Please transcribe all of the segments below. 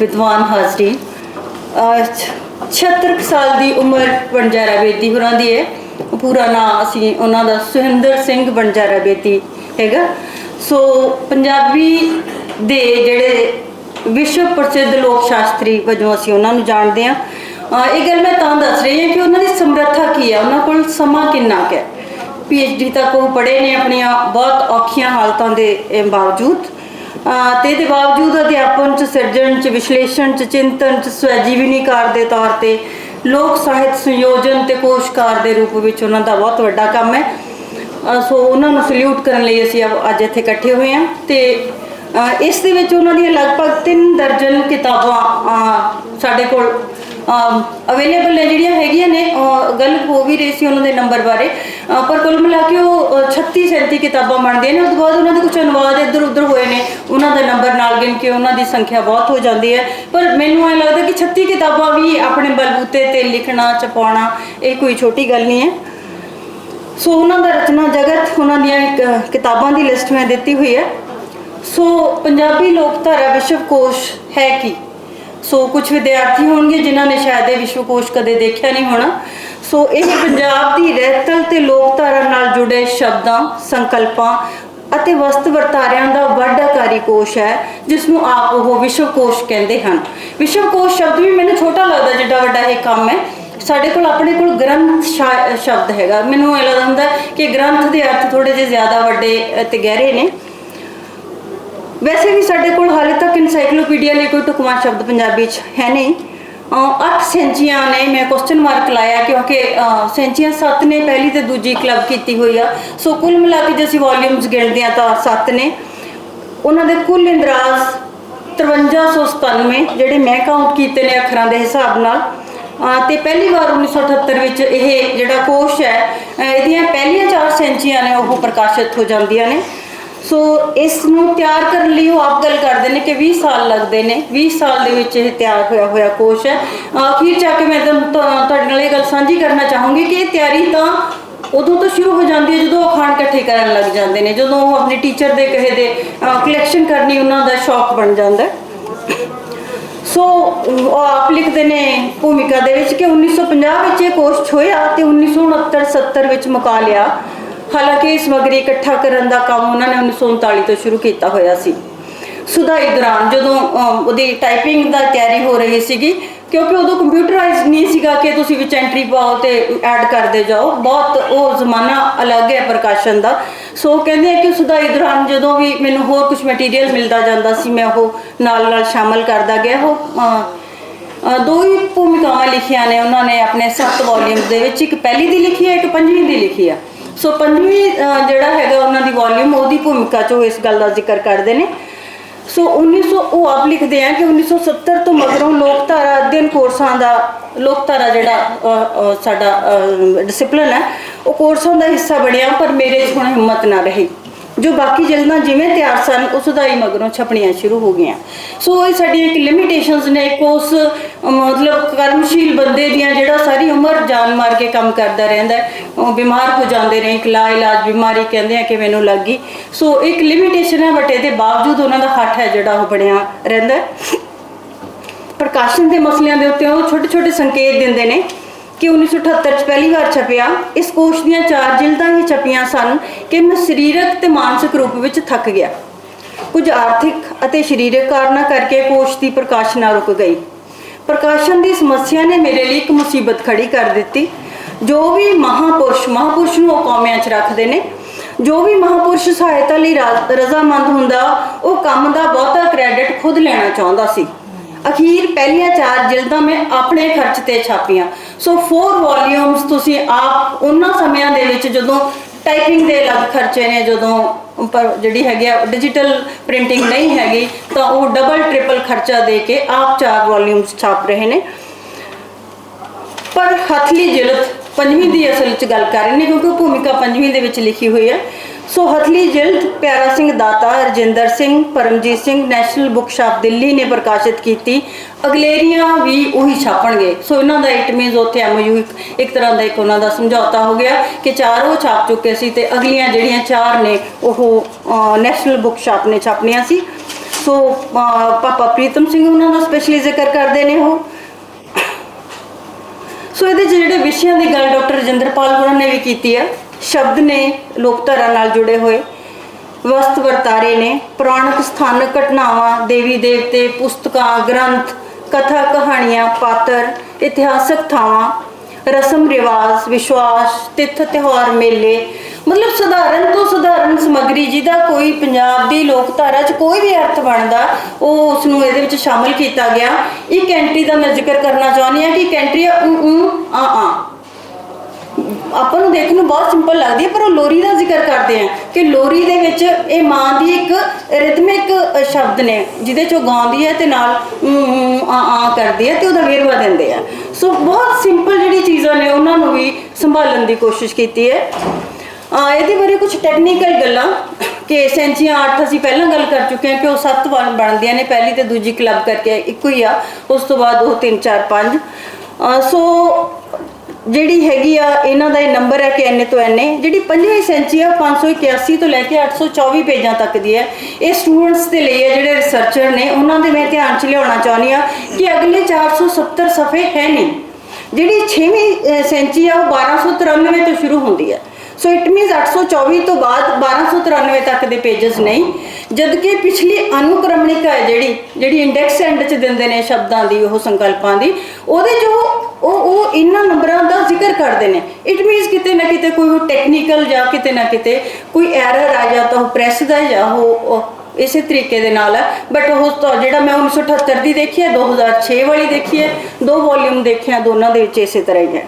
ਵਿਦਵਾਨ ਹਾਜ਼ਰੀ। ਅਹ 76 ਸਾਲ ਦੀ ਉਮਰ ਬਣਜਾਰਾ ਬੇਦੀ ਹੋਰਾਂ ਦੀ ਹੈ ਪੂਰਾ ਨਾਮ ਅਸੀਂ ਉਹਨਾਂ ਦਾ ਸੁਹਿੰਦਰ ਸਿੰਘ ਬਣਜਾਰਾ ਬੇਦੀ ਹੈਗਾ। ਸੋ ਪੰਜਾਬੀ ਦੇ ਜਿਹੜੇ ਵਿਸ਼ਵ ਪ੍ਰਸਿੱਧ ਲੋਕ ਸ਼ਾਸਤਰੀ ਵਜੋਂ ਅਸੀਂ ਉਹਨਾਂ ਨੂੰ ਜਾਣਦੇ ਹਾਂ। ਇਹ ਗੱਲ ਮੈਂ ਤਾਂ ਦੱਸ ਰਹੀ ਹਾਂ ਕਿ ਉਹਨਾਂ ਦੀ ਸਮਰੱਥਾ ਕੀ ਹੈ? ਉਹਨਾਂ ਕੋਲ ਸਮਾਂ ਕਿੰਨਾ ਕੁ ਹੈ? ਪੀਐਚਡੀ ਤੱਕ ਉਹ ਪੜ੍ਹੇ ਨੇ ਆਪਣੀਆਂ ਬਹੁਤ ਔਖੀਆਂ ਹਾਲਤਾਂ ਦੇ ਬਾਵਜੂਦ। ਤੇ ਦੇ ਬਾਵਜੂਦ ਅਧਿਆਪਨ ਚ, ਸਿਰਜਣ ਚ, ਵਿਸ਼ਲੇਸ਼ਣ ਚ, ਚਿੰਤਨ ਚ, ਸਵੈਜੀਵਨੀਕਾਰ ਦੇ ਤੌਰ ਤੇ ਲੋਕ ਸਾਹਿਤ ਸੰਯੋਜਨ ਤੇ ਕੋਸ਼ਕਾਰ ਦੇ ਰੂਪ ਵਿੱਚ ਉਹਨਾਂ ਦਾ ਬਹੁਤ ਵੱਡਾ ਕੰਮ ਹੈ। ਸੋ ਉਹਨਾਂ ਨੂੰ ਸਲੂਟ ਕਰਨ ਲਈ ਅਸੀਂ ਅੱਜ ਇੱਥੇ ਇਕੱਠੇ ਹੋਏ ਹਾਂ ਤੇ ਇਸ ਦੇ ਵਿੱਚ ਉਹਨਾਂ ਦੀਆਂ ਲਗਭਗ 3 ਦਰਜਨ ਕਿਤਾਬਾਂ ਸਾਡੇ ਕੋਲ ਅਵੇਲੇਬਲ ਨੇ ਜਿਹੜੀਆਂ ਹੈਗੀਆਂ ਨੇ ਗੱਲ ਹੋ ਵੀ ਰਹੀ ਸੀ ਉਹਨਾਂ ਦੇ ਨੰਬਰ ਬਾਰੇ। ਪਰ ਕੁੱਲ ਮਿਲਾ ਕੇ ਉਹ 36 37 ਕਿਤਾਬਾਂ ਬਣਦੀਆਂ ਨੇ। ਉਸ ਤੋਂ ਬਾਅਦ ਉਹਨਾਂ ਦੇ ਕੁਝ ਅਨੁਵਾਦ ਇੱਧਰ ਉੱਧਰ ਹੋਏ ਨੇ। ਉਹਨਾਂ ਦਾ ਨੰਬਰ ਨਾਲ ਗਿਣ ਕੇ ਉਹਨਾਂ ਦੀ ਸੰਖਿਆ ਬਹੁਤ ਹੋ ਜਾਂਦੀ ਹੈ। ਪਰ ਮੈਨੂੰ ਐ ਲੱਗਦਾ ਕਿ 36 ਕਿਤਾਬਾਂ ਵੀ ਆਪਣੇ ਬਲਬੂਤੇ ਤੇ ਲਿਖਣਾ, ਛਪਾਉਣਾ, ਇਹ ਕੋਈ ਛੋਟੀ ਗੱਲ ਨਹੀਂ ਹੈ। ਸੋ ਉਹਨਾਂ ਦਾ ਰਚਨਾ ਜਗਤ, ਉਹਨਾਂ ਦੀਆਂ ਕਿਤਾਬਾਂ ਦੀ ਲਿਸਟ ਮੈਂ ਦਿੱਤੀ ਹੋਈ ਹੈ। ਸੋ ਪੰਜਾਬੀ ਲੋਕਧਾਰਾ ਵਿਸ਼ਵਕੋਸ਼ ਹੈ ਕੀ? ਸੋ ਕੁਝ ਵਿਦਿਆਰਥੀ ਹੋਣਗੇ ਜਿਨ੍ਹਾਂ ਨੇ ਸ਼ਾਇਦ ਇਹ ਵਿਸ਼ਵਕੋਸ਼ ਕਦੇ ਦੇਖਿਆ ਨਹੀਂ ਹੋਣਾ। ਸੋ ਇਹ ਪੰਜਾਬ ਦੀ ਰਹਿਤਲ ਤੇ ਲੋਕਧਾਰਾ ਨਾਲ ਜੁੜੇ ਸ਼ਬਦਾਂ, ਸੰਕਲਪਾਂ ਅਤੇ ਵਸਤ ਵਰਤਾਰਿਆਂ ਦਾ ਵੱਡਾਕਾਰੀ ਕੋਸ਼ ਹੈ, ਜਿਸ ਨੂੰ ਆਪ ਉਹ ਵਿਸ਼ਵਕੋਸ਼ ਕਹਿੰਦੇ ਹਨ। ਵਿਸ਼ਵਕੋਸ਼ ਸ਼ਬਦ ਵੀ ਮੈਨੂੰ ਛੋਟਾ ਲੱਗਦਾ ਜਿੱਡਾ ਵੱਡਾ ਇਹ ਕੰਮ ਹੈ। ਸਾਡੇ ਕੋਲ ਆਪਣੇ ਕੋਲ ਗ੍ਰੰਥ ਸ਼ਬਦ ਹੈਗਾ। ਮੈਨੂੰ ਇਹ ਲੱਗਦਾ ਹੁੰਦਾ ਕਿ ਗ੍ਰੰਥ ਦੇ ਅਰਥ ਥੋੜੇ ਜਿਹੇ ਜ਼ਿਆਦਾ ਵੱਡੇ ਤੇ ਗਹਿਰੇ ਨੇ। ਵੈਸੇ ਵੀ ਸਾਡੇ ਕੋਲ ਹਾਲੇ ਤੱਕ ਇਨਸਾਈਕਲੋਪੀਡੀਆ ਲਈ ਕੋਈ ਢੁਕਵਾਂ ਸ਼ਬਦ ਪੰਜਾਬੀ 'ਚ ਹੈ ਨਹੀਂ। ਅੱਠ ਸੈਂਚੀਆਂ ਨੇ ਮੈਂ ਕੁਐਸਚਨ ਮਾਰਕ ਲਾਇਆ ਕਿਉਂਕਿ ਸੈਂਚੀਆਂ ਸੱਤ ਨੇ, ਪਹਿਲੀ ਤੇ ਦੂਜੀ ਕਲੱਬ ਕੀਤੀ ਹੋਈ ਆ। ਸੋ ਕੁੱਲ ਮਿਲਾ ਕੇ ਜੇ ਅਸੀਂ ਵੋਲਿਊਮਸ ਗਿਣਦੇ ਆ ਤਾਂ ਸੱਤ ਨੇ। ਉਹਨਾਂ ਦੇ ਕੁੱਲ ਇੰਦਰਾਜ਼ 5397 ਜਿਹੜੇ ਮੈਂ ਕਾਊਂਟ ਕੀਤੇ ਨੇ ਅੱਖਰਾਂ ਦੇ ਹਿਸਾਬ ਨਾਲ। ਤੇ ਪਹਿਲੀ ਵਾਰ 1978 ਵਿੱਚ ਇਹ ਜਿਹੜਾ ਕੋਸ਼ ਹੈ ਇਹਦੀਆਂ ਪਹਿਲੀਆਂ ਚਾਰ ਸੈਂਚੀਆਂ ਨੇ ਉਹ ਪ੍ਰਕਾਸ਼ਿਤ ਹੋ ਜਾਂਦੀਆਂ ਨੇ। ਸੋ ਇਸ ਨੂੰ ਤਿਆਰ ਕਰਨ ਲਈ ਉਹ ਆਪ ਗੱਲ ਕਰਦੇ ਨੇ ਕਿ 20 ਸਾਲ ਲੱਗਦੇ ਨੇ। 20 ਸਾਲ ਦੇ ਵਿੱਚ ਇਹ ਤਿਆਰ ਹੋਇਆ ਹੋਇਆ ਕੋਸ਼ ਹੈ। ਅਖੀਰ ਜਾ ਕੇ ਮੈਂ ਤੁਹਾਡੇ ਨਾਲ ਇਹ ਗੱਲ ਸਾਂਝੀ ਕਰਨਾ ਚਾਹੂੰਗੀ ਕਿ ਇਹ ਤਿਆਰੀ ਤਾਂ ਉਦੋਂ ਤੋਂ ਸ਼ੁਰੂ ਹੋ ਜਾਂਦੀ ਹੈ ਜਦੋਂ ਅਖਾਣ ਇਕੱਠੇ ਕਰਨ ਲੱਗ ਜਾਂਦੇ ਨੇ। ਜਦੋਂ ਉਹ ਆਪਣੇ ਟੀਚਰ ਦੇ ਕਹੇ ਦੇ ਕਲੈਕਸ਼ਨ ਕਰਨੀ ਉਹਨਾਂ ਦਾ ਸ਼ੌਕ ਬਣ ਜਾਂਦਾ ਸੋ ਉਹ ਆਪ ਲਿਖਦੇ ਨੇ ਭੂਮਿਕਾ ਦੇ ਵਿੱਚ ਕਿ 1950 ਵਿੱਚ ਇਹ ਕੋਸ਼ਟ ਹੋਇਆ ਤੇ 1969 70 ਵਿੱਚ ਮੁਕਾ ਲਿਆ। ਹਾਲਾਂਕਿ ਇਹ ਸਮੱਗਰੀ ਇਕੱਠਾ ਕਰਨ ਦਾ ਕੰਮ ਉਹਨਾਂ ਨੇ 1939 ਤੋਂ ਸ਼ੁਰੂ ਕੀਤਾ ਹੋਇਆ ਸੀ। ਸੁਧਾਈ ਦੌਰਾਨ ਜਦੋਂ ਉਹਦੀ ਟਾਈਪਿੰਗ ਦਾ ਤਿਆਰੀ ਹੋ ਰਹੀ ਸੀਗੀ, ਕਿਉਂਕਿ ਉਦੋਂ ਕੰਪਿਊਟਰਾਈਜ਼ ਨਹੀਂ ਸੀਗਾ ਕਿ ਤੁਸੀਂ ਵਿੱਚ ਐਂਟਰੀ ਪਾਓ ਤੇ ਐਡ ਕਰਦੇ ਜਾਓ, ਬਹੁਤ ਉਹ ਜ਼ਮਾਨਾ ਅਲੱਗ ਹੈ ਪ੍ਰਕਾਸ਼ਨ ਦਾ। ਸੋ ਕਹਿੰਦੇ ਆ ਕਿ ਸੁਧਾਈ ਦੌਰਾਨ ਜਦੋਂ ਵੀ ਮੈਨੂੰ ਹੋਰ ਕੁਝ ਮਟੀਰੀਅਲ ਮਿਲਦਾ ਜਾਂਦਾ ਸੀ, ਮੈਂ ਉਹ ਨਾਲ ਨਾਲ ਸ਼ਾਮਲ ਕਰਦਾ ਗਿਆ। ਉਹ ਦੋ ਹੀ ਭੂਮਿਕਾਵਾਂ ਲਿਖੀਆਂ ਨੇ, ਉਹਨਾਂ ਨੇ ਆਪਣੇ ਸੱਤ ਵੋਲਿਊਮਸ ਦੇ ਵਿੱਚ, ਇੱਕ ਪਹਿਲੀ ਦੀ ਲਿਖੀ ਹੈ, ਇੱਕ ਪੰਜਵੀਂ ਦੀ ਲਿਖੀ ਹੈ। ਸੋ ਪੰਜਵੀਂ ਜਿਹੜਾ ਹੈਗਾ ਉਹਨਾਂ ਦੀ ਵੋਲਿਊਮ ਉਹਦੀ ਭੂਮਿਕਾ 'ਚ ਉਹ ਇਸ ਗੱਲ ਦਾ ਜ਼ਿਕਰ ਕਰਦੇ ਨੇ। ਸੋ 1900 ਉਹ ਆਪ ਲਿਖਦੇ ਆ ਕਿ 1970 ਤੋਂ ਮਗਰੋਂ ਲੋਕਧਾਰਾ ਅਧਿਐਨ ਕੋਰਸਾਂ ਦਾ, ਲੋਕਧਾਰਾ ਜਿਹੜਾ ਸਾਡਾ ਡਿਸਪਲਿਨ ਹੈ, ਉਹ ਕੋਰਸਾਂ ਦਾ ਹਿੱਸਾ ਬਣਿਆ, ਪਰ ਮੇਰੇ 'ਚ ਹੁਣ ਹਿੰਮਤ ਨਾ ਰਹੀ। ਜੋ ਬਾਕੀ ਜਲਦਾਂ ਜਿਵੇਂ ਤਿਆਰ ਸਨ, ਉਸ ਦਾ ਹੀ ਮਗਰੋਂ ਛਪਣੀਆਂ ਸ਼ੁਰੂ ਹੋ ਗਈਆਂ। ਸੋ ਇਹ ਸਾਡੀਆਂ ਇੱਕ ਲਿਮਿਟੇਸ਼ਨਸ ਨੇ, ਇੱਕ ਉਸ ਮਤਲਬ ਕਰਮਸ਼ੀਲ ਬੰਦੇ ਦੀਆਂ ਜਿਹੜਾ ਸਾਰੀ ਉਮਰ ਜਾਨ ਮਾਰ ਕੇ ਕੰਮ ਕਰਦਾ ਰਹਿੰਦਾ ਉਹ ਬਿਮਾਰ ਹੋ ਜਾਂਦੇ ਨੇ, ਇੱਕ ਲਾ ਇਲਾਜ ਬਿਮਾਰੀ ਕਹਿੰਦੇ ਆ ਕਿ ਮੈਨੂੰ ਲੱਗ ਗਈ। ਸੋ ਇੱਕ ਲਿਮਿਟੇਸ਼ਨ ਹੈ ਬਟ ਇਹਦੇ ਬਾਵਜੂਦ ਉਹਨਾਂ ਦਾ ਹੱਥ ਹੈ ਜਿਹੜਾ ਉਹ ਬਣਿਆ ਰਹਿੰਦਾ ਪ੍ਰਕਾਸ਼ਨ ਦੇ ਮਸਲਿਆਂ ਦੇ ਉੱਤੇ ਉਹ ਛੋਟੇ ਛੋਟੇ ਸੰਕੇਤ ਦਿੰਦੇ ਨੇ। ਕਿ 1978 ਚ ਪਹਿਲੀ ਵਾਰ ਛਪਿਆ, ਇਸ ਕੋਸ਼ ਦੀਆਂ ਚਾਰ ਜਿਲਦਾਂ ਹੀ ਛਪੀਆਂ ਸਨ ਕਿ ਮੈਂ ਸਰੀਰਕ ਤੇ ਮਾਨਸਿਕ ਰੂਪ ਵਿੱਚ ਥੱਕ ਗਿਆ। ਕੁਝ ਆਰਥਿਕ ਅਤੇ ਸਰੀਰਕ ਕਾਰਨਾਂ ਕਰਕੇ ਕੋਸ਼ ਦੀ ਪ੍ਰਕਾਸ਼ਨਾ ਰੁਕ ਗਈ। ਪ੍ਰਕਾਸ਼ਨ ਦੀ ਸਮੱਸਿਆ ਨੇ ਮੇਰੇ ਲਈ ਇੱਕ ਮੁਸੀਬਤ ਖੜੀ ਕਰ ਦਿੱਤੀ। ਜੋ ਵੀ ਮਹਾਪੁਰਸ਼ ਮਹਾਪੁਰਸ਼ ਨੂੰ ਉਹ ਕੌਮਿਆਂ 'ਚ ਰੱਖਦੇ ਨੇ। ਜੋ ਵੀ ਮਹਾਪੁਰਸ਼ ਸਹਾਇਤਾ ਲਈ ਰਜ਼ਾਮੰਦ ਹੁੰਦਾ, ਉਹ ਕੰਮ ਦਾ ਬਹੁਤਾ ਕ੍ਰੈਡਿਟ ਖੁਦ ਲੈਣਾ ਚਾਹੁੰਦਾ ਸੀ। ਅਖੀਰ ਪਹਿਲੀਆਂ ਚਾਰ ਜਿਲਦਾਂ ਮੈਂ ਆਪਣੇ ਖਰਚ ਤੇ ਛਾਪੀਆਂ। ਸੋ 4 ਵੋਲਿਊਮਸ ਤੁਸੀਂ ਆਪ ਉਹਨਾਂ ਸਮਿਆਂ ਦੇ ਵਿੱਚ ਜਦੋਂ ਟਾਈਪਿੰਗ ਦੇ ਅਲੱਗ ਖਰਚੇ ਨੇ, ਜਦੋਂ ਪਰ ਜਿਹੜੀ ਹੈਗੀ ਆ ਡਿਜੀਟਲ ਪ੍ਰਿੰਟਿੰਗ ਨਹੀਂ ਹੈਗੀ, ਤਾਂ ਉਹ ਡਬਲ ਟ੍ਰਿਪਲ ਖਰਚਾ ਦੇ ਕੇ ਆਪ ਚਾਰ ਵੋਲਿਊਮਸ ਛਾਪ ਰਹੇ ਨੇ। ਪਰ ਹਥਲੀ ਜਿਲਦ ਪੰਜਵੀਂ ਦੀ ਅਸਲ ਵਿੱਚ ਗੱਲ ਕਰ ਰਹੇ ਨੇ, ਕਿਉਂਕਿ ਭੂਮਿਕਾ ਪੰਜਵੀਂ ਦੇ ਵਿੱਚ ਲਿਖੀ ਹੋਈ ਹੈ। ਸੋ ਹਥਲੀ ਜਿਲਦ Piara Singh Data Rajinder Singh, Paramjit Singh, national book shop Delhi ਨੇ ਪ੍ਰਕਾਸ਼ਿਤ ਕੀਤੀ। ਅਗਲੇਰੀਆਂ ਵੀ ਉਹੀ ਛਾਪਣਗੇ। ਸੋ ਇਹਨਾਂ ਦਾ ਇਟ ਮੀਨਸ ਉੱਥੇ ਐਮਯੂ ਇੱਕ ਤਰ੍ਹਾਂ ਦਾ ਇੱਕ ਉਹਨਾਂ ਦਾ ਸਮਝੌਤਾ ਹੋ ਗਿਆ ਕਿ ਚਾਰ ਉਹ ਛਾਪ ਚੁੱਕੇ ਸੀ ਤੇ ਅਗਲੀਆਂ ਜਿਹੜੀਆਂ ਚਾਰ ਨੇ, ਉਹ ਨੈਸ਼ਨਲ ਬੁੱਕ ਸ਼ਾਪ ਨੇ ਛਾਪਣੀਆਂ ਸੀ। ਸੋ ਪਾਪਾ ਪ੍ਰੀਤਮ ਸਿੰਘ ਉਹਨਾਂ ਦਾ ਸਪੈਸ਼ਲੀ ਜ਼ਿਕਰ ਕਰਦੇ ਨੇ ਉਹ। ਸੋ ਇਹਦੇ 'ਚ ਜਿਹੜੇ ਵਿਸ਼ਿਆਂ ਦੀ ਗੱਲ ਡਾਕਟਰ ਰਜਿੰਦਰਪਾਲ ਹੋਰਾਂ ਨੇ ਵੀ ਕੀਤੀ ਹੈ। ਸ਼ਬਦ ਨੇ ਲੋਕਧਾਰਾ ਨਾਲ ਜੁੜੇ ਹੋਏ ਵਸਤ ਵਰਤਾਰੇ ਨੇ ਪੁਰਾਣਕ ਸਥਾਨਕ ਘਟਨਾਵਾਂ, ਦੇਵੀ ਦੇਵਤੇ, ਪੁਸਤਕਾਂ, ਗ੍ਰੰਥ, ਕਥਾ, ਕਹਾਣੀਆਂ, ਪਾਤਰ, ਇਤਿਹਾਸਕ ਥਾਵਾਂ, ਰਸਮ, ਰਿਵਾਜ, ਵਿਸ਼ਵਾਸ, ਤਿੱਥ, ਤਿਉਹਾਰ, ਮੇਲੇ, ਮਤਲਬ ਸਧਾਰਨ ਤੋਂ ਸਧਾਰਨ ਸਮੱਗਰੀ ਜਿਹਦਾ ਕੋਈ ਪੰਜਾਬ ਦੀ ਲੋਕਧਾਰਾ 'ਚ ਕੋਈ ਵੀ ਅਰਥ ਬਣਦਾ, ਉਹ ਉਸ ਨੂੰ ਇਹਦੇ ਵਿੱਚ ਸ਼ਾਮਲ ਕੀਤਾ ਗਿਆ। ਇੱਕ ਐਂਟਰੀ ਦਾ ਮੈਂ ਜ਼ਿਕਰ ਕਰਨਾ ਚਾਹੁੰਦੀ ਹਾਂ ਕਿ ਕੈਂਟਰੀ ਆ ਊ ਆ ਆ। ਆਪਾਂ ਨੂੰ ਦੇਖਣ ਨੂੰ ਬਹੁਤ ਸਿੰਪਲ ਲੱਗਦੀ ਹੈ, ਪਰ ਉਹ ਲੋਰੀ ਦਾ ਜ਼ਿਕਰ ਕਰਦੇ ਆ ਕਿ ਲੋਰੀ ਦੇ ਵਿੱਚ ਇਹ ਮਾਂ ਦੀ ਇੱਕ ਰਿਦਮਿਕ ਸ਼ਬਦ ਨੇ, ਜਿਹਦੇ ਚੋਂ ਗਾਉਂਦੀ ਹੈ ਤੇ ਨਾਲ ਆ ਆ ਕਰਦੀ ਹੈ ਤੇ ਉਹਦਾ ਵੇਰਵਾ ਦਿੰਦੇ ਆ। ਸੋ ਬਹੁਤ ਸਿੰਪਲ ਜਿਹੜੀ ਚੀਜ਼ਾਂ ਨੇ, ਉਹਨਾਂ ਨੂੰ ਵੀ ਸੰਭਾਲਣ ਦੀ ਕੋਸ਼ਿਸ਼ ਕੀਤੀ ਹੈ। ਆ, ਇਹਦੇ ਬਾਰੇ ਕੁਝ ਟੈਕਨੀਕਲ ਗੱਲਾਂ ਕਿ ਸੈਂਚੀਆਂ 8 ਅਸੀਂ ਪਹਿਲਾਂ ਗੱਲ ਕਰ ਚੁੱਕੇ ਹਾਂ ਕਿ ਉਹ ਸੱਤ ਵਾਰ ਬਣਦੀਆਂ ਨੇ, ਪਹਿਲੀ ਤੇ ਦੂਜੀ ਕਲੱਬ ਕਰਕੇ ਇੱਕੋ ਹੀ ਆ, ਉਸ ਤੋਂ ਬਾਅਦ ਉਹ 3 4 5 ਸੋ ਜਿਹੜੀ ਹੈਗੀ ਆ, ਇਹਨਾਂ ਦਾ ਇਹ ਨੰਬਰ ਹੈ ਕਿ ਐਨ ਤੋਂ ਐਨ ਜਿਹੜੀ ਪੰਜਵੀਂ ਸੈਂਚੀ ਆ 581 ਤੋਂ ਲੈ ਕੇ 824 ਪੇਜਾਂ ਤੱਕ ਦੀ ਹੈ। ਇਹ ਸਟੂਡੈਂਟਸ ਦੇ ਲਈ ਹੈ ਜਿਹੜੇ ਰਿਸਰਚਰ ਨੇ, ਉਹਨਾਂ ਦੇ ਮੈਂ ਧਿਆਨ 'ਚ ਲਿਆਉਣਾ ਚਾਹੁੰਦੀ ਆ ਕਿ ਅਗਲੇ 470 ਸਫੇ ਹੈ ਨਹੀਂ। ਜਿਹੜੀ 6ਵੀਂ ਸੈਂਚੀ ਆ, ਉਹ 1293 ਤੋਂ ਸ਼ੁਰੂ ਹੁੰਦੀ ਹੈ। ਸੋ ਇਟ ਮੀਨਸ 824 ਤੋਂ ਬਾਅਦ 1293 ਤੱਕ ਦੇ ਪੇजेस ਨਹੀਂ। ਜਦਕਿ ਪਿਛਲੀ ਅਨੁਕ੍ਰਮਣਿਕਾ ਹੈ ਜਿਹੜੀ ਜਿਹੜੀ ਇੰਡੈਕਸ ਐਂਡ 'ਚ ਦਿੰਦੇ ਨੇ ਸ਼ਬਦਾਂ ਦੀ, ਉਹ ਸੰਕਲਪਾਂ ਦੀ, ਉਹਦੇ 'ਚ ਉਹ ਉਹ ਉਹ ਇਹਨਾਂ ਨੰਬਰਾਂ ਦਾ ਜ਼ਿਕਰ ਕਰਦੇ ਨੇ। ਇਟ ਮੀਨਸ ਕਿਤੇ ਨਾ ਕਿਤੇ ਕੋਈ ਉਹ ਟੈਕਨੀਕਲ ਜਾਂ ਕਿਤੇ ਨਾ ਕਿਤੇ ਕੋਈ ਐਰਰ ਆ ਜਾਂ ਤਾਂ ਉਹ ਪ੍ਰੈਸ ਦਾ ਜਾਂ ਉਹ ਇਸੇ ਤਰੀਕੇ ਦੇ ਨਾਲ ਹੈ ਬਟ ਉਹ ਜਿਹੜਾ ਮੈਂ 1978 ਦੀ ਦੇਖੀ ਹੈ 2006 ਵਾਲੀ ਦੇਖੀ ਹੈ, ਦੋ ਵੋਲਿਊਮ ਦੇਖਿਆ, ਦੋਨਾਂ ਦੇ ਵਿੱਚ ਇਸੇ ਤਰ੍ਹਾਂ ਹੀ ਹੈ।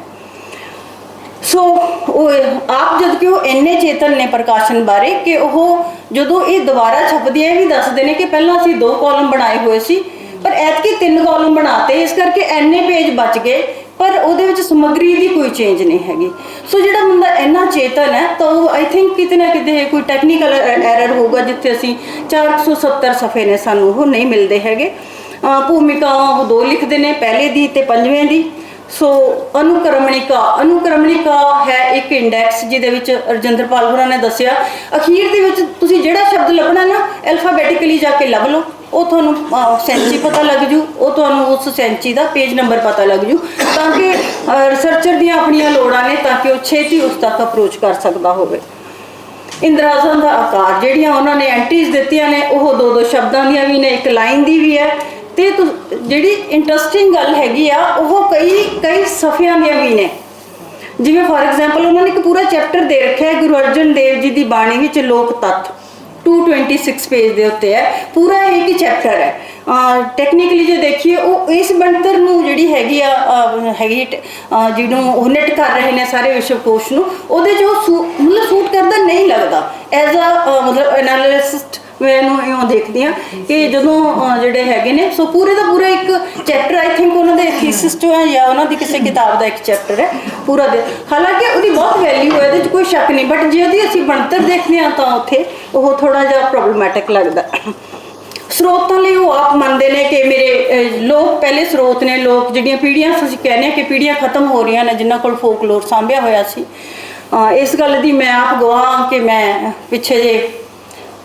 ਸੋ ਉਹ, ਆਪ ਜਦ ਕਿ ਉਹ ਇੰਨੇ ਚੇਤਨ ਨੇ ਪ੍ਰਕਾਸ਼ਨ ਬਾਰੇ ਕਿ ਉਹ ਜਦੋਂ ਇਹ ਦੁਬਾਰਾ ਛਪਦੀ ਹੈ ਵੀ ਦੱਸਦੇ ਨੇ ਕਿ ਪਹਿਲਾਂ ਅਸੀਂ ਦੋ ਕਾਲਮ ਬਣਾਏ ਹੋਏ ਸੀ, ਪਰ ਐਤਕੀ ਤਿੰਨ ਕਾਲਮ ਬਣਾਤੇ, ਇਸ ਕਰਕੇ ਐਨੇ ਪੇਜ ਬਚ ਗਏ, ਪਰ ਉਹਦੇ ਵਿੱਚ ਸਮੱਗਰੀ ਦੀ ਕੋਈ ਚੇਂਜ ਨਹੀਂ ਹੈਗੀ। ਸੋ ਜਿਹੜਾ ਬੰਦਾ ਇੰਨਾ ਚੇਤਨ ਹੈ, ਤਾਂ ਉਹ ਆਈ ਥਿੰਕ ਕਿਤੇ ਨਾ ਕਿਤੇ ਕੋਈ ਟੈਕਨੀਕਲ ਐਰਰ ਹੋਊਗਾ, ਜਿੱਥੇ ਅਸੀਂ 470 ਸਫੇ ਨੇ ਸਾਨੂੰ ਉਹ ਨਹੀਂ ਮਿਲਦੇ ਹੈਗੇ। ਅਹ ਭੂਮਿਕਾਵਾਂ ਉਹ ਦੋ ਲਿਖਦੇ ਨੇ, ਪਹਿਲੇ ਦੀ ਤੇ ਪੰਜਵੇਂ ਦੀ। ਸੋ ਅਨੁਕ੍ਰਮਣਿਕਾ ਅਨੁਕ੍ਰਮਣਿਕਾ ਹੈ ਇੱਕ ਇੰਡੈਕਸ ਜਿਹਦੇ ਵਿੱਚ ਰਜਿੰਦਰਪਾਲ ਹੋਰਾਂ ਨੇ ਦੱਸਿਆ। ਅਖੀਰ ਦੇ ਵਿੱਚ ਤੁਸੀਂ ਜਿਹੜਾ ਸ਼ਬਦ ਲੱਭਣਾ ਨਾ ਅਲਫਾਬੈਟਿਕਲੀ ਜਾ ਕੇ ਲੱਭ ਲਓ। ਉਹ ਤੁਹਾਨੂੰ ਸੈਂਚੀ ਪਤਾ ਲੱਗ ਜੂ। ਉਹ ਤੁਹਾਨੂੰ ਉਸ ਸੈਂਚੀ ਦਾ ਪੇਜ ਨੰਬਰ ਪਤਾ ਲੱਗ ਜੂ। ਤਾਂ ਕਿ ਰਿਸਰਚਰ ਦੀਆਂ ਆਪਣੀਆਂ ਲੋੜਾਂ ਨੇ ਤਾਂ ਕਿ ਉਹ ਛੇਤੀ ਉਸ ਤੱਕ ਅਪਰੋਚ ਕਰ ਸਕਦਾ ਹੋਵੇ। ਇੰਦਰਾਜ਼ਾਂ ਦਾ ਆਕਾਰ, ਜਿਹੜੀਆਂ ਉਹਨਾਂ ਨੇ ਐਂਟਰੀਜ਼ ਦਿੱਤੀਆਂ ਨੇ, ਉਹ ਦੋ ਦੋ ਸ਼ਬਦਾਂ ਦੀਆਂ ਵੀ ਨੇ। ਇੱਕ ਲਾਈਨ ਦੀ ਵੀ ਹੈ। ਤੇ ਜਿਹੜੀ ਇੰਟਰਸਟਿੰਗ ਗੱਲ ਹੈਗੀ ਆ, ਉਹ ਕਈ ਕਈ ਸਫਿਆਂ ਦੀਆਂ ਵੀ ਨੇ। ਜਿਵੇਂ ਫਾਰ ਐਗਜ਼ਾਮਪਲ ਉਹਨਾਂ ਨੇ ਇੱਕ ਪੂਰਾ ਚੈਪਟਰ ਦੇ ਰੱਖਿਆ ਹੈ, ਗੁਰੂ ਅਰਜਨ ਦੇਵ ਜੀ ਦੀ ਬਾਣੀ ਵਿੱਚ ਲੋਕ ਤੱਤ 226 ਪੇਜ ਦੇ ਉੱਤੇ ਹੈ। ਪੂਰਾ ਇੱਕ ਚੈਪਟਰ ਹੈ। ਟੈਕਨੀਕਲੀ ਜੇ ਦੇਖੀਏ, ਉਹ ਇਸ ਬਣਤਰ ਨੂੰ ਜਿਹੜੀ ਹੈਗੀ ਆ ਹੈਗੀ ਜਿਹਨੂੰ ਉਹ ਨੈਟ ਕਰ ਰਹੇ ਨੇ ਸਾਰੇ ਵਿਸ਼ਵਕੋਸ਼ ਨੂੰ, ਉਹਦੇ ਜੋ ਮਤਲਬ ਸੂਟ ਕਰਦਾ ਨਹੀਂ ਲੱਗਦਾ। ਐਜ਼ ਅ ਮਤਲਬ ਐਨਾਲਿਸਟ ਮੈਨੂੰ ਇਉਂ ਦੇਖਦੀ ਆ ਕਿ ਜਦੋਂ ਅਹ, ਜਿਹੜੇ ਹੈਗੇ ਨੇ ਸੋ ਪੂਰੇ ਦਾ ਪੂਰਾ ਇੱਕ ਚੈਪਟਰ ਆਈ ਥਿੰਕ ਉਹਨਾਂ ਦੇ ਥੀਸਿਸ ਚੋਂ ਹੈ ਜਾਂ ਉਹਨਾਂ ਦੀ ਕਿਸੇ ਕਿਤਾਬ ਦਾ ਇੱਕ ਚੈਪਟਰ ਹੈ। ਪੂਰਾ ਦੇ ਹਾਲਾਂਕਿ ਉਹਦੀ ਬਹੁਤ ਵੈਲਿਊ ਹੈ ਇਹਦੇ 'ਚ ਕੋਈ ਸ਼ੱਕ ਨਹੀਂ ਬਟ ਜੇ ਉਹਦੀ ਅਸੀਂ ਬਣਤਰ ਦੇਖਦੇ ਆ ਤਾਂ ਉੱਥੇ ਉਹ ਥੋੜਾ ਜਿਹਾ ਪ੍ਰੋਬਲਮੈਟਿਕ ਲੱਗਦਾ। ਸਰੋਤਾਂ ਲਈ ਉਹ ਆਪ ਮੰਨਦੇ ਨੇ ਕਿ ਮੇਰੇ ਅਹ, ਲੋਕ ਪਹਿਲੇ ਸਰੋਤ ਨੇ ਲੋਕ ਜਿਹੜੀਆਂ ਪੀੜ੍ਹੀਆਂ ਅਸੀਂ ਕਹਿੰਦੇ ਆ ਕਿ ਪੀੜ੍ਹੀਆਂ ਖਤਮ ਹੋ ਰਹੀਆਂ ਨੇ ਜਿਨ੍ਹਾਂ ਕੋਲ ਫੋਕਲੋਰ ਸਾਂਭਿਆ ਹੋਇਆ ਸੀ। ਅਹ, ਇਸ ਗੱਲ ਦੀ ਮੈਂ ਆਪ ਗਵਾਹ ਹਾਂ ਕਿ ਮੈਂ ਪਿੱਛੇ ਜੇ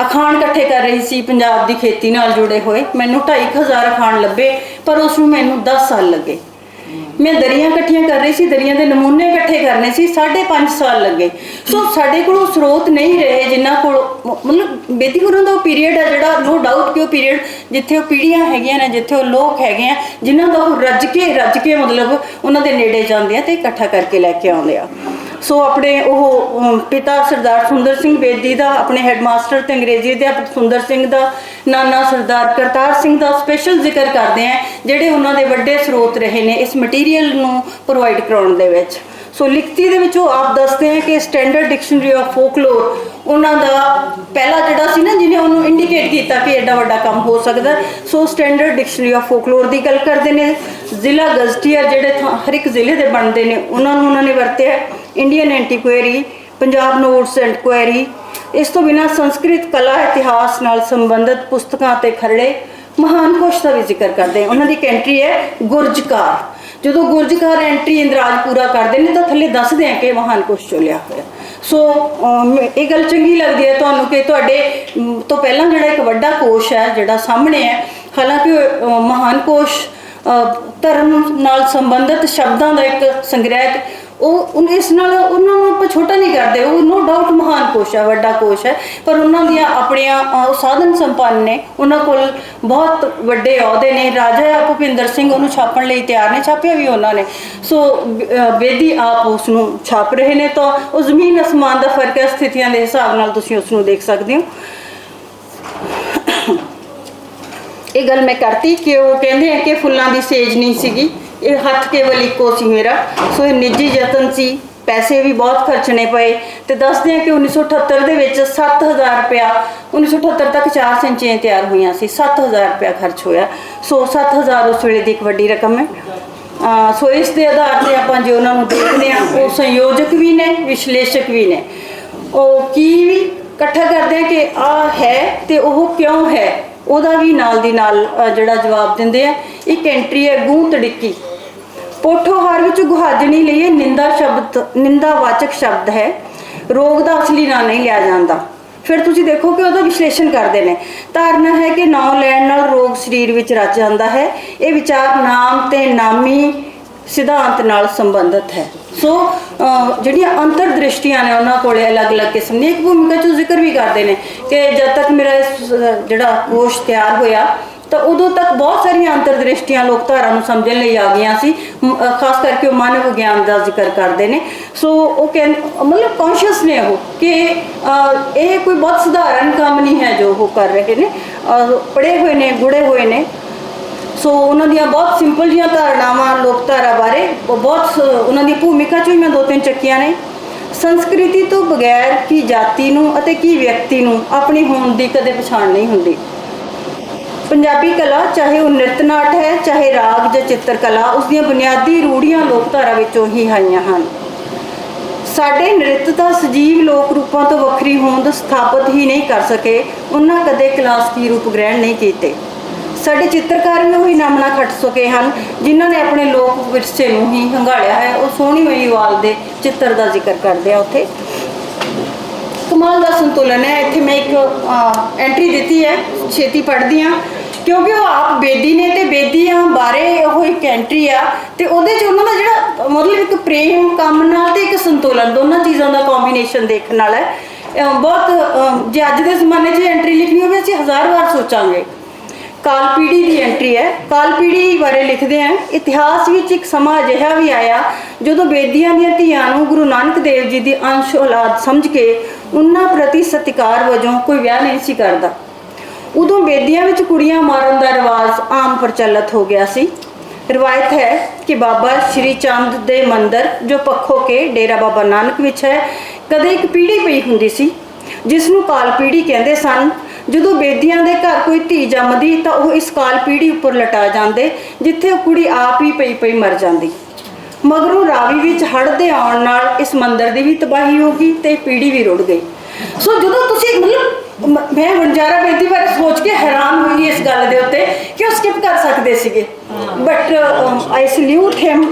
ਅਖਾਣ ਇਕੱਠੇ ਕਰ ਰਹੀ ਸੀ, ਪੰਜਾਬ ਦੀ ਖੇਤੀ ਨਾਲ ਜੁੜੇ ਹੋਏ। ਮੈਨੂੰ 2500 ਅਖਾਣ ਲੱਭੇ, ਪਰ ਉਸ ਨੂੰ ਮੈਨੂੰ 10 ਸਾਲ ਲੱਗੇ। ਮੈਂ ਦਰੀਆਂ ਇਕੱਠੀਆਂ ਕਰ ਰਹੀ ਸੀ, ਦਰੀਆਂ ਦੇ ਨਮੂਨੇ ਇਕੱਠੇ ਕਰਨੇ ਸੀ 5.5 ਸਾਲ ਲੱਗੇ। ਸੋ ਸਾਡੇ ਕੋਲ ਸਰੋਤ ਨਹੀਂ ਰਹੇ, ਜਿਨ੍ਹਾਂ ਕੋਲ ਮ- ਮਤਲਬ ਬੇਦੀਪੁਰਾਂ ਦਾ ਉਹ ਪੀਰੀਅਡ ਹੈ ਜਿਹੜਾ ਨੋ ਡਾਊਟ ਕਿ ਉਹ ਪੀਰੀਅਡ ਜਿੱਥੇ ਉਹ ਪੀੜੀਆਂ ਹੈਗੀਆਂ ਨੇ, ਜਿੱਥੇ ਉਹ ਲੋਕ ਹੈਗੇ ਆ, ਜਿਨ੍ਹਾਂ ਦਾ ਉਹ ਰੱਜ ਕੇ ਰੱਜ ਕੇ ਮਤਲਬ ਉਹਨਾਂ ਦੇ ਨੇੜੇ ਜਾਂਦੇ ਆ ਤੇ ਇਕੱਠਾ ਕਰਕੇ ਲੈ ਕੇ ਆਉਂਦੇ ਆ। ਸੋ ਆਪਣੇ ਉਹ ਪਿਤਾ ਸਰਦਾਰ ਸੁੰਦਰ ਸਿੰਘ ਬੇਦੀ ਦਾ, ਆਪਣੇ ਹੈਡਮਾਸਟਰ ਤੇ ਅੰਗਰੇਜ਼ੀ ਅਧਿਆਪਕ ਸੁੰਦਰ ਸਿੰਘ ਦਾ, ਨਾਨਾ ਸਰਦਾਰ ਕਰਤਾਰ ਸਿੰਘ ਦਾ ਸਪੈਸ਼ਲ ਜ਼ਿਕਰ ਕਰਦੇ ਆ ਜਿਹੜੇ ਉਹਨਾਂ ਦੇ ਵੱਡੇ ਸਰੋਤ ਰਹੇ ਨੇ ਇਸ ਮਟੀਰੀਅਲ ਨੂੰ ਪ੍ਰੋਵਾਈਡ ਕਰਾਉਣ ਦੇ ਵਿੱਚ। ਸੋ ਲਿਖਤੀ ਦੇ ਵਿੱਚ ਉਹ ਆਪ ਦੱਸਦੇ ਆ ਕਿ ਸਟੈਂਡਰਡ ਡਿਕਸ਼ਨਰੀ ਆਫ ਫੋਕਲੋਰ ਉਹਨਾਂ ਦਾ ਪਹਿਲਾ ਜਿਹੜਾ ਸੀ ਨਾ, ਜਿਹਨੇ ਉਹਨੂੰ ਇੰਡੀਕੇਟ ਕੀਤਾ ਕਿ ਐਡਾ ਵੱਡਾ ਕੰਮ ਹੋ ਸਕਦਾ so standard dictionary of folklore ਦੀ ਗੱਲ ਕਰਦੇ ਨੇ। ਜ਼ਿਲ੍ਹਾ ਗਜ਼ਟੀਆ ਜਿਹੜੇ ਹਰ ਇੱਕ ਜ਼ਿਲ੍ਹੇ ਦੇ ਬਣਦੇ ਨੇ, ਉਹਨਾਂ ਨੂੰ ਉਹਨਾਂ ਨੇ ਵਰਤਿਆ Indian antiquary Punjab notes and query ਇਸ ਤੋਂ ਬਿਨਾਂ ਸੰਸਕ੍ਰਿਤ ਕਲਾ, ਇਤਿਹਾਸ ਨਾਲ ਸੰਬੰਧਿਤ ਪੁਸਤਕਾਂ ਤੇ ਖਰੜੇ ਮਹਾਨ ਕੋਸ਼ ਦਾ ਵੀ ਜ਼ਿਕਰ ਕਰਦੇ ਉਹਨਾਂ ਦੀ ਐਂਟਰੀ ਹੈ ਗੁਰਜਕਾਰ। ਜਦੋਂ ਗੁਰਜਕਾਰ ਐਂਟਰੀ ਇੰਦਰਾਜ ਕਰਦੇ ਨੇ, ਤਾਂ ਥੱਲੇ ਦੱਸਦੇ ਆ ਕਿ ਮਹਾਨ ਕੋਸ਼ ਚੋਂ ਹੋਇਆ ਸੋ ਇਹ ਗੱਲ ਚੰਗੀ ਲੱਗਦੀ ਹੈ ਤੁਹਾਨੂੰ ਕਿ ਤੁਹਾਡੇ ਤੋਂ ਪਹਿਲਾਂ ਜਿਹੜਾ ਇੱਕ ਵੱਡਾ ਕੋਸ਼ ਹੈ, ਜਿਹੜਾ ਸਾਹਮਣੇ ਹੈ, ਹਾਲਾਂਕਿ ਮਹਾਨ ਕੋਸ਼ ਧਰਮ ਨਾਲ ਸੰਬੰਧਿਤ ਸ਼ਬਦਾਂ ਦਾ ਇੱਕ ਸੰਗ੍ਰਹਿ ਉਹ ਉਨ- ਇਸ ਨਾਲ ਉਹਨਾਂ ਨੂੰ ਆਪਾਂ ਛੋਟਾ ਨਹੀਂ ਕਰਦੇ ਉਹ ਨੋ ਡਾਊਟ ਮਹਾਨ ਕੋਸ਼ ਹੈ ਵੱਡਾ ਕੋਸ਼ ਹੈ। ਪਰ ਉਹਨਾਂ ਦੀਆਂ ਆਪਣੀਆਂ ਅ, ਸਾਧਨ ਸੰਪੰਨ ਨੇ। ਉਹਨਾਂ ਕੋਲ ਬਹੁਤ ਵੱਡੇ ਅਹੁਦੇ ਨੇ। ਰਾਜਾ ਭੁਪਿੰਦਰ ਸਿੰਘ ਉਹਨੂੰ ਛਾਪਣ ਲਈ ਤਿਆਰ ਨੇ। ਛਾਪਿਆ ਵੀ ਉਹਨਾਂ ਨੇ। ਸੋ ਅ, ਬੇਦੀ ਆਪ ਉਸ ਨੂੰ ਛਾਪ ਰਹੇ ਨੇ। ਤਾਂ ਉਹ ਜ਼ਮੀਨ ਅਸਮਾਨ ਦਾ ਫ਼ਰਕ ਹੈ। ਸਥਿਤੀਆਂ ਦੇ ਹਿਸਾਬ ਨਾਲ ਤੁਸੀਂ ਉਸ ਨੂੰ ਦੇਖ ਸਕਦੇ ਹੋ। ਇਹ ਗੱਲ ਮੈਂ ਕਰਤੀ ਕਿ ਉਹ ਕਹਿੰਦੇ ਆ ਕਿ ਫੁੱਲਾਂ ਦੀ ਸੇਜ ਨਹੀਂ ਸੀਗੀ। ਇਹ ਹੱਥ ਕੇਵਲ ਇੱਕੋ ਸੀ ਮੇਰਾ। ਸੋ ਇਹ ਨਿੱਜੀ ਯਤਨ ਸੀ। ਪੈਸੇ ਵੀ ਬਹੁਤ ਖਰਚਣੇ ਪਏ ਤੇ ਦੱਸਦੇ ਆ ਕਿ 1978 ਦੇ ਵਿੱਚ 7000 ਰੁਪਇਆ 1978 ਤੱਕ ਚਾਰ ਸਿੰਚੀਆਂ ਤਿਆਰ ਹੋਈਆਂ ਸੀ। 7000 ਰੁਪਇਆ ਖਰਚ ਹੋਇਆ। ਸੋ 7000 ਉਸ ਵੇਲੇ ਦੀ ਇੱਕ ਵੱਡੀ ਰਕਮ ਹੈ। ਸੋ ਇਸ ਦੇ ਆਧਾਰ ਤੇ ਆਪਾਂ ਜੇ ਉਹਨਾਂ ਨੂੰ ਦੇਖਦੇ ਆ ਉਹ ਸੰਯੋਜਕ ਵੀ ਨੇ, ਵਿਸ਼ਲੇਸ਼ਕ ਵੀ ਨੇ। ਉਹ ਕੀ ਵੀ ਇਕੱਠਾ ਕਰਦੇ ਆ ਕਿ ਆ ਹੈ ਤੇ ਉਹ ਕਿਉਂ ਹੈ, ਉਹਦਾ ਵੀ ਨਾਲ ਦੀ ਨਾਲ ਜਿਹੜਾ ਜਵਾਬ ਦਿੰਦੇ ਆ। ਇੱਕ ਐਂਟਰੀ ਹੈ ਗੂੰ ਤੜਿੱਕੀ ਪੋਠੋਹਾਰ ਵਿੱਚ ਗੁਹਾਜਣੀ ਲਈ ਇਹ ਨਿੰਦਾ ਸ਼ਬਦ, ਨਿੰਦਾਵਾਚਕ ਸ਼ਬਦ ਹੈ। ਰੋਗ ਦਾ ਅਸਲੀ ਨਾਂ ਨਹੀਂ ਲਿਆ ਜਾਂਦਾ। ਫਿਰ ਤੁਸੀਂ ਦੇਖੋ ਕਿ ਉਹਦਾ ਵਿਸ਼ਲੇਸ਼ਣ ਕਰਦੇ ਨੇ। ਧਾਰਨਾ ਹੈ ਕਿ ਨਾਂ ਲੈਣ ਨਾਲ ਰੋਗ ਸਰੀਰ ਵਿੱਚ ਰਚ ਜਾਂਦਾ ਹੈ। ਇਹ ਵਿਚਾਰ ਨਾਮ ਤੇ ਨਾਮੀ ਸਿਧਾਂਤ ਨਾਲ ਸੰਬੰਧਿਤ ਹੈ। ਸੋ ਜਿਹੜੀਆਂ ਅੰਤਰ ਦ੍ਰਿਸ਼ਟੀਆਂ ਨੇ ਉਹਨਾਂ ਕੋਲੇ ਅਲੱਗ-ਅਲੱਗ ਕਿਸਮ ਦੀ ਇੱਕ ਭੂਮਿਕਾ ਚ ਜ਼ਿਕਰ ਵੀ ਕਰਦੇ ਨੇ ਕਿ ਜਦ ਤੱਕ ਮੇਰਾ ਜਿਹੜਾ ਕੋਸ਼ ਤਿਆਰ ਹੋਇਆ ਤਾਂ ਉਦੋਂ ਤੱਕ ਬਹੁਤ ਸਾਰੀਆਂ ਅੰਤਰ ਦ੍ਰਿਸ਼ਟੀਆਂ ਲੋਕਧਾਰਾ ਨੂੰ ਸਮਝਣ ਲਈ ਆ ਗਈਆਂ ਸੀ। ਖਾਸ ਕਰਕੇ ਉਹ ਮਾਨਵ ਵਿਗਿਆਨ ਦਾ ਜ਼ਿਕਰ ਕਰਦੇ ਨੇ। ਸੋ ਉਹ ਕਹਿੰਦੇ ਮਤਲਬ ਕੌਨਸ਼ੀਅਸ ਨੇ ਉਹ ਕਿ ਇਹ ਕੋਈ ਬਹੁਤ ਸਧਾਰਨ ਕੰਮ ਨਹੀਂ ਹੈ ਜੋ ਉਹ ਕਰ ਰਹੇ ਨੇ। ਪੜੇ ਹੋਏ ਨੇ, ਗੁੜੇ ਹੋਏ ਨੇ। ਸੋ ਉਹਨਾਂ ਦੀਆਂ ਬਹੁਤ ਸਿੰਪਲ ਜੀਆਂ ਧਾਰਨਾਵਾਂ ਲੋਕਧਾਰਾ ਬਾਰੇ ਬਹੁਤ ਉਹਨਾਂ ਦੀ ਭੂਮਿਕਾ ਚੋਂ ਹੀ ਮੈਂ ਦੋ ਤਿੰਨ ਚੱਕੀਆਂ ਨੇ। ਸੰਸਕ੍ਰਿਤੀ ਤੋਂ ਬਗੈਰ ਕੀ ਜਾਤੀ ਨੂੰ ਅਤੇ ਕੀ ਵਿਅਕਤੀ ਨੂੰ ਆਪਣੀ ਹੋਂਦ ਦੀ ਕਦੇ ਪਛਾਣ ਨਹੀਂ ਹੁੰਦੀ। ਪੰਜਾਬੀ ਕਲਾ, ਚਾਹੇ ਉਹ ਨ੍ਰਿਤ ਨਾਟ ਹੈ, ਚਾਹੇ ਰਾਗ ਜਾਂ ਚਿੱਤਰਕਲਾ, ਉਸ ਦੀਆਂ ਬੁਨਿਆਦੀ ਰੂੜੀਆਂ ਲੋਕਧਾਰਾ ਵਿੱਚੋਂ ਹੀ ਆਈਆਂ ਹਨ। ਸਾਡੇ ਨ੍ਰਿਤ ਦਾ ਸਜੀਵ ਲੋਕ ਰੂਪਾਂ ਤੋਂ ਵੱਖਰੀ ਹੋਂਦ ਸਥਾਪਿਤ ਹੀ ਨਹੀਂ ਕਰ ਸਕੇ, ਉਹਨਾਂ ਕਦੇ ਕਲਾਸਕੀ ਰੂਪ ਗ੍ਰਹਿਣ ਨਹੀਂ ਕੀਤੇ। ਸਾਡੇ ਚਿੱਤਰਕਾਰ ਵੀ ਉਹੀ ਨਾਮਣਾ ਖੱਟ ਸਕੇ ਹਨ, ਜਿਨ੍ਹਾਂ ਨੇ ਆਪਣੇ ਲੋਕ ਵਿਰਸੇ ਨੂੰ ਹੀ ਹੰਗਾਲਿਆ ਹੈ। ਉਹ ਸੋਹਣੀ ਹੋਈ ਦੇ ਚਿੱਤਰ ਦਾ ਜ਼ਿਕਰ ਕਰਦੇ ਆ ਉੱਥੇ। ਕਮਾਲ ਦਾ ਸੰਤੁਲਨ ਹੈ। ਇੱਥੇ ਮੈਂ ਇੱਕ ਐਂਟਰੀ ਦਿੱਤੀ ਹੈ। ਛੇਤੀ ਪੜ੍ਹਦੀ ਹਾਂ। ਕਿਉਂਕਿ ਉਹ ਆਪ ਬੇਦੀ ਨੇ ਤੇ ਬੇਦੀਆਂ ਬਾਰੇ ਉਹ ਇੱਕ ਐਂਟਰੀ ਆ ਤੇ ਉਹਦੇ ਚ ਉਹਨਾਂ ਦਾ ਜਿਹੜਾ ਮਤਲਬ ਇੱਕ ਪ੍ਰੇਮ, ਕੰਮ ਨਾਲ ਤੇ ਇੱਕ ਸੰਤੁਲਨ ਦੋਨਾਂ ਚੀਜ਼ਾਂ ਦਾ ਕੰਬੀਨੇਸ਼ਨ ਦੇਖਣ ਨਾਲ ਹੈ। ਅਹ ਬਹੁਤ ਜੇ ਅੱਜ ਦੇ ਜ਼ਮਾਨੇ 'ਚ ਐਂਟਰੀ ਲਿਖਣੀ ਹੋਵੇ ਅਸੀਂ ਹਜ਼ਾਰ ਵਾਰ ਸੋਚਾਂਗੇ। ਕਾਲ ਪੀੜ੍ਹੀ ਦੀ ਐਂਟਰੀ ਹੈ। ਕਾਲ ਪੀੜ੍ਹੀ ਬਾਰੇ ਲਿਖਦੇ ਆ ਇਤਿਹਾਸ ਵਿੱਚ ਇੱਕ ਸਮਾਂ ਅਜਿਹਾ ਵੀ ਆਇਆ ਜਦੋਂ ਬੇਦੀਆਂ ਦੀਆਂ ਧੀਆਂ ਨੂੰ ਗੁਰੂ ਨਾਨਕ ਦੇਵ ਜੀ ਦੀ ਅੰਸ਼ ਔਲਾਦ ਸਮਝ ਕੇ ਉਹਨਾਂ ਪ੍ਰਤੀ ਸਤਿਕਾਰ ਵਜੋਂ ਕੋਈ ਵਿਆਹ ਨਹੀਂ ਸੀ ਕਰਦਾ। ਉਦੋਂ ਬੇਦੀਆਂ ਵਿੱਚ ਕੁੜੀਆਂ ਮਾਰਨ ਦਾ ਰਿਵਾਜ ਆਮ ਪ੍ਰਚਲਿਤ ਹੋ ਗਿਆ ਸੀ। ਰਵਾਇਤ ਹੈ ਕਿ ਬਾਬਾ ਸ਼੍ਰੀ ਚੰਦ ਦੇ ਮੰਦਰ, ਜੋ ਪੱਖੋ ਕੇ ਡੇਰਾ ਬਾਬਾ ਨਾਨਕ ਵਿੱਚ ਹੈ, ਕਦੇ ਇੱਕ ਪੀੜ੍ਹੀ ਪਈ ਹੁੰਦੀ ਸੀ ਜਿਸ ਨੂੰ ਕਾਲ ਪੀੜ੍ਹੀ ਕਹਿੰਦੇ ਸਨ। ਜਦੋਂ ਬੇਦੀਆਂ ਦੇ ਘਰ ਕੋਈ ਧੀ ਜੰਮਦੀ, ਤਾਂ ਉਹ ਇਸ ਕਾਲ ਪੀੜੀ ਉੱਪਰ ਲਟਾ ਜਾਂਦੇ, ਜਿੱਥੇ ਉਹ ਕੁੜੀ ਆਪ ਹੀ ਪਈ ਪਈ ਮਰ ਜਾਂਦੀ। ਮਗਰੋਂ ਰਾਵੀ ਵਿੱਚ ਹੜ ਦੇ ਆਉਣ ਨਾਲ ਇਸ ਮੰਦਿਰ ਦੀ ਵੀ ਤਬਾਹੀ ਹੋ ਗਈ ਤੇ ਪੀੜੀ ਵੀ ਰੁੜ ਗਈ। ਸੋ ਜਦੋਂ ਤੁਸੀਂ ਮਤਲਬ ਮ- ਮੈਂ ਵਣਜਾਰਾ ਬੇਦੀ ਬਾਰੇ ਸੋਚ ਕੇ ਹੈਰਾਨ ਹੋਈ ਇਸ ਗੱਲ ਦੇ ਉੱਤੇ ਕਿ ਉਹ ਸਕਿਪ ਕਰ ਸਕਦੇ ਸੀਗੇ। But I salute him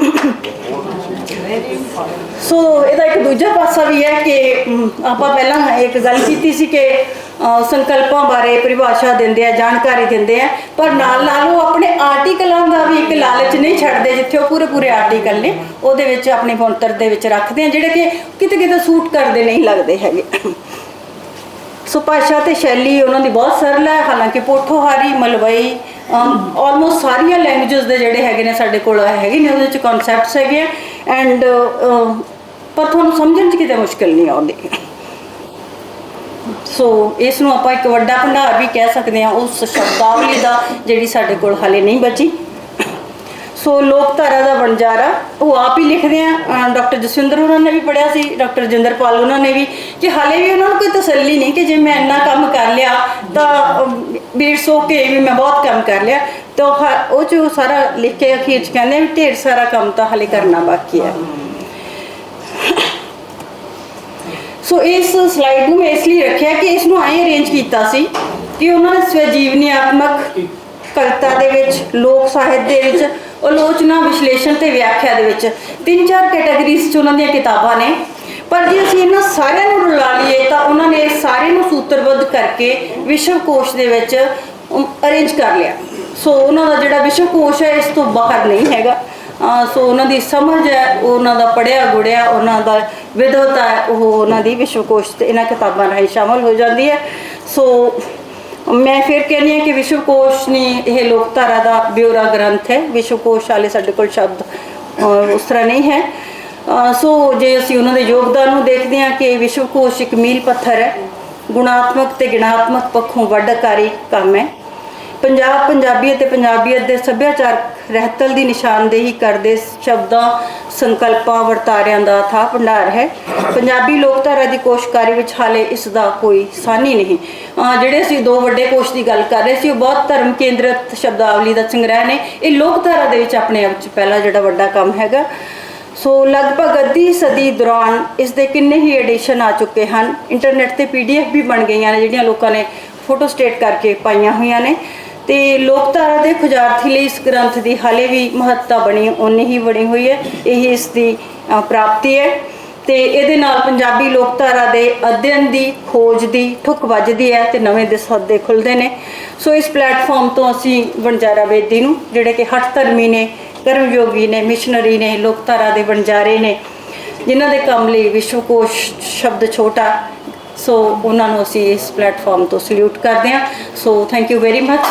so ਇਹਦਾ ਇੱਕ ਦੂਜਾ ਪਾਸਾ ਵੀ ਹੈ ਕਿ ਅਮ, ਆਪਾਂ ਪਹਿਲਾਂ ਇੱਕ ਗੱਲ ਕੀਤੀ ਸੀ ਕਿ ਅ, ਸੰਕਲਪਾਂ ਬਾਰੇ ਪਰਿਭਾਸ਼ਾ ਦਿੰਦੇ ਆ ਜਾਣਕਾਰੀ ਦਿੰਦੇ ਆ ਪਰ ਨਾਲ ਨਾਲ ਉਹ ਆਪਣੇ ਆਰਟੀਕਲਾਂ ਦਾ ਵੀ ਇੱਕ ਲਾਲਚ ਨਹੀਂ ਛੱਡਦੇ ਜਿੱਥੇ ਉਹ ਪੂਰੇ ਪੂਰੇ ਆਰਟੀਕਲ ਨੇ ਉਹਦੇ ਵਿੱਚ ਆਪਣੀ ਬੁਣਤਰ ਦੇ ਵਿੱਚ ਰੱਖਦੇ ਆ ਜਿਹੜੇ ਕਿ ਕਿਤੇ ਕਿਤੇ ਸੂਟ ਕਰਦੇ ਨਹੀਂ ਲੱਗਦੇ ਹੈਗੇ। ਸੋ ਭਾਸ਼ਾ ਤੇ ਸ਼ੈਲੀ ਉਹਨਾਂ ਦੀ ਬਹੁਤ ਸਰਲ ਹੈ, ਹਾਲਾਂਕਿ ਪੋਠੋਹਾਰੀ, ਮਲਵਈ ਆਲਮੋਸਟ ਸਾਰੀਆਂ ਲੈਂਗੁਏਜਸ ਦੇ ਜਿਹੜੇ ਹੈਗੇ ਨੇ ਸਾਡੇ ਕੋਲ ਹੈਗੇ ਨੇ, ਉਹਦੇ ਵਿੱਚ ਕਨਸੈਪਟਸ ਹੈਗੇ ਐਂਡ ਪਰ ਤੁਹਾਨੂੰ ਸਮਝਣ 'ਚ ਕਿਤੇ ਮੁਸ਼ਕਲ ਨਹੀਂ ਆਉਂਦੀ। ਸੋ ਇਸ ਨੂੰ ਆਪਾਂ ਇੱਕ ਵੱਡਾ ਭੰਡਾਰ ਵੀ ਕਹਿ ਸਕਦੇ ਹਾਂ, ਉਸ ਸ਼ਬਦਾਵਲੀ ਦਾ ਜਿਹੜੀ ਸਾਡੇ ਕੋਲ ਹਾਲੇ ਨਹੀਂ ਬਚੀ। ਸੋ ਲੋਕਧਾਰਾ ਦਾ ਵਣਜਾਰਾ, ਉਹ ਆਪ ਹੀ ਲਿਖਦੇ ਆ। ਡਾਕਟਰ ਜਸਵਿੰਦਰ ਉਹਨਾਂ ਨੇ ਵੀ ਪੜਿਆ ਸੀ, ਡਾਕਟਰ ਜਿੰਦਰਪਾਲ ਉਹਨਾਂ ਨੇ ਵੀ, ਕਿ ਹਾਲੇ ਵੀ ਉਹਨਾਂ ਨੂੰ ਕੋਈ ਤਸੱਲੀ ਨਹੀਂ ਕਿ ਜੇ ਮੈਂ ਇੰਨਾ ਕੰਮ ਕਰ ਲਿਆ, ਤਾਂ ਬੀੜ ਸੋ ਵੀ ਮੈਂ ਬਹੁਤ ਕੰਮ ਕਰ ਲਿਆ। ਤਾਂ ਉਹ ਜੋ ਸਾਰਾ ਲਿਖ ਕੇ ਅਖੀਰ ਚ ਕਹਿੰਦੇ ਵੀ ਢੇਰ ਸਾਰਾ ਕੰਮ ਤਾਂ ਹਾਲੇ ਕਰਨਾ ਬਾਕੀ ਹੈ ਸੋ ਇਸ ਸਲਾਈਡ ਨੂੰ ਮੈਂ ਇਸ ਲਈ ਰੱਖਿਆ ਕਿ ਇਸ ਨੂੰ ਐਂ ਅਰੇਂਜ ਕੀਤਾ ਸੀ ਕਿ ਉਹਨਾਂ ਨੇ ਸਵੈਜੀਵਨੀਆਤਮਕ ਕਵਿਤਾ ਦੇ ਵਿੱਚ, ਲੋਕ ਸਾਹਿਤ ਦੇ ਵਿੱਚ ਆਲੋਚਨਾ ਵਿਸ਼ਲੇਸ਼ਣ ਤੇ ਵਿਆਖਿਆ ਦੇ ਵਿੱਚ ਤਿੰਨ ਚਾਰ ਕੈਟਾਗਰੀਜ਼ ਚ ਉਹਨਾਂ ਦੀਆਂ ਕਿਤਾਬਾਂ ਨੇ। ਪਰ ਜੇ ਅਸੀਂ ਇਹਨਾਂ ਸਾਰਿਆਂ ਨੂੰ ਰਲਾ ਲਈਏ ਤਾਂ ਉਹਨਾਂ ਨੇ ਸਾਰੇ ਨੂੰ ਸੂਤਰਬੱਧ ਕਰਕੇ ਵਿਸ਼ਵ ਕੋਸ਼ ਦੇ ਵਿੱਚ ਅਰੇਂਜ ਕਰ ਲਿਆ। ਸੋ ਉਹਨਾਂ ਦਾ ਜਿਹੜਾ ਵਿਸ਼ਵ ਕੋਸ਼ ਹੈ, ਇਸ ਤੋਂ ਬਾਹਰ ਨਹੀਂ ਹੈਗਾ। ਸੋ ਉਹਨਾਂ ਦੀ ਸਮਝ ਹੈ ਉਹਨਾਂ ਦਾ ਪੜਿਆ ਗੁੜਿਆ ਉਹਨਾਂ ਦਾ ਵਿਦਵਤਾ ਹੈ, ਉਹ ਉਹਨਾਂ ਦੀ ਵਿਸ਼ਵ ਕੋਸ਼ ਤੇ ਇਹਨਾਂ ਕਿਤਾਬਾਂ ਰਾਹੀਂ ਸ਼ਾਮਲ ਹੋ ਜਾਂਦੀ ਹੈ। ਸੋ ਮੈਂ ਫਿਰ ਕਹਿੰਦੀ ਹਾਂ ਕਿ ਵਿਸ਼ਵ ਕੋਸ਼ ਨਹੀਂ ਇਹ ਲੋਕਧਾਰਾ ਦਾ ਬਿਉਰਾ ਗ੍ਰੰਥ ਹੈ। ਵਿਸ਼ਵ ਕੋਸ਼ ਵਾਲੇ ਸਾਡੇ ਕੋਲ ਸ਼ਬਦ ਉਸ ਤਰ੍ਹਾਂ ਨਹੀਂ ਹੈ। ਸੋ ਜੇ ਅਸੀਂ ਉਹਨਾਂ ਦੇ ਯੋਗਦਾਨ ਨੂੰ ਦੇਖਦੇ ਹਾਂ ਕਿ ਵਿਸ਼ਵ ਕੋਸ਼ ਇੱਕ ਮੀਲ ਪੱਥਰ ਹੈ, ਗੁਣਾਤਮਕ ਤੇ ਗਿਣਾਤਮਕ ਪੱਖੋਂ ਵੱਡਕਾਰੀ ਕੰਮ ਹੈ। ਪੰਜਾਬ ਪੰਜਾਬੀ ਅਤੇ ਪੰਜਾਬੀਅਤ ਦੇ ਸੱਭਿਆਚਾਰਕ ਰਹਿਤਲ ਦੀ ਨਿਸ਼ਾਨਦੇਹੀ ਕਰਦੇ ਸ਼ਬਦਾਂ, ਸੰਕਲਪਾਂ, ਵਰਤਾਰਿਆਂ ਦਾ ਥਾ ਭੰਡਾਰ ਹੈ। ਪੰਜਾਬੀ ਲੋਕਧਾਰਾ ਦੀ ਕੋਸ਼ਕਾਰੀ ਵਿੱਚ ਹਾਲੇ ਇਸ ਦਾ ਕੋਈ ਸਾਨੀ ਨਹੀਂ। ਜਿਹੜੇ ਅਸੀਂ ਦੋ ਵੱਡੇ ਕੋਸ਼ ਦੀ ਗੱਲ ਕਰ ਰਹੇ ਸੀ, ਉਹ ਬਹੁਤ ਧਰਮ ਕੇਂਦਰਿਤ ਸ਼ਬਦਾਵਲੀ ਦਾ ਸੰਗ੍ਰਹਿ ਨੇ। ਇਹ ਲੋਕਧਾਰਾ ਦੇ ਵਿੱਚ ਆਪਣੇ ਆਪ 'ਚ ਪਹਿਲਾ ਜਿਹੜਾ ਵੱਡਾ ਕੰਮ ਹੈਗਾ। ਸੋ ਲਗਭਗ ਅੱਧੀ ਸਦੀ ਦੌਰਾਨ ਇਸ ਦੇ ਕਿੰਨੇ ਹੀ ਐਡੀਸ਼ਨ ਆ ਚੁੱਕੇ ਹਨ। ਇੰਟਰਨੈਟ ਤੇ ਪੀਡੀਐਫ ਵੀ ਬਣ ਗਈਆਂ ਨੇ, ਜਿਹੜੀਆਂ ਲੋਕਾਂ ਨੇ ਫੋਟੋ ਸਟੇਟ ਕਰਕੇ ਪਾਈਆਂ ਹੋਈਆਂ ਨੇ। ਤੇ ਲੋਕਧਾਰਾ ਦੇ ਖੁਜਾਰਥੀ ਲਈ ਇਸ ਗ੍ਰੰਥ ਦੀ ਹਾਲੇ ਵੀ ਮਹੱਤਤਾ ਬਣੀ ਉਨੀ ਹੀ ਬਣੀ ਹੋਈ ਹੈ, ਇਹ ਇਸ ਦੀ ਪ੍ਰਾਪਤੀ ਹੈ। ਤੇ ਇਹਦੇ ਨਾਲ ਪੰਜਾਬੀ ਲੋਕਧਾਰਾ ਦੇ ਅਧਿਐਨ ਦੀ, ਖੋਜ ਦੀ, ਠੁੱਕ ਵੱਜਦੀ ਹੈ ਤੇ ਨਵੇਂ ਦਸੌਦੇ ਖੁੱਲਦੇ ਨੇ। ਸੋ ਇਸ ਪਲੇਟਫਾਰਮ ਤੋਂ ਅਸੀਂ ਵਣਜਾਰਾ ਬੇਦੀ ਨੂੰ, ਜਿਹੜੇ ਕਿ ਹੱਠ ਧਰਮੀ ਨੇ, ਕਰਮਯੋਗੀ ਨੇ, ਮਿਸ਼ਨਰੀ ਨੇ, ਲੋਕਧਾਰਾ ਦੇ ਵਣਜਾਰੇ ਨੇ, ਜਿਨ੍ਹਾਂ ਦੇ ਕੰਮ ਲਈ ਵਿਸ਼ਵਕੋਸ਼ ਸ਼ਬਦ ਛੋਟਾ ਸੋ ਉਹਨਾਂ ਨੂੰ ਅਸੀਂ ਇਸ ਪਲੇਟਫਾਰਮ ਤੋਂ ਸਲੂਟ ਕਰਦੇ ਹਾਂ। So thank you very much